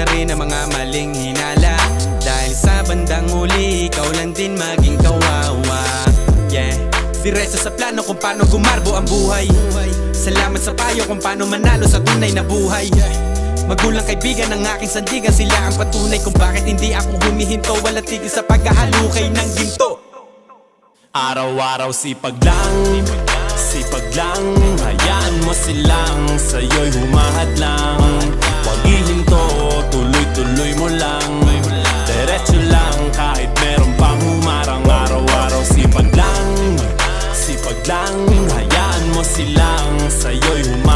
na rin ang mga maling hinala. Dahil sa bandang huli, ikaw lang din maging kawawa. Yeah. Diretso sa plano kung paano gumarbo ang buhay. Salamat sa payo kung paano manalo sa tunay na buhay. Magulang kaibigan ng aking sandigan Sila ang patunay kung bakit hindi ako humihinto. Walang tigil sa pagkahalukay ng ginto. Araw-araw sipag lang Sipag lang Hayaan mo silang Sa'yo'y humahad lang sila sa'yo'y humahal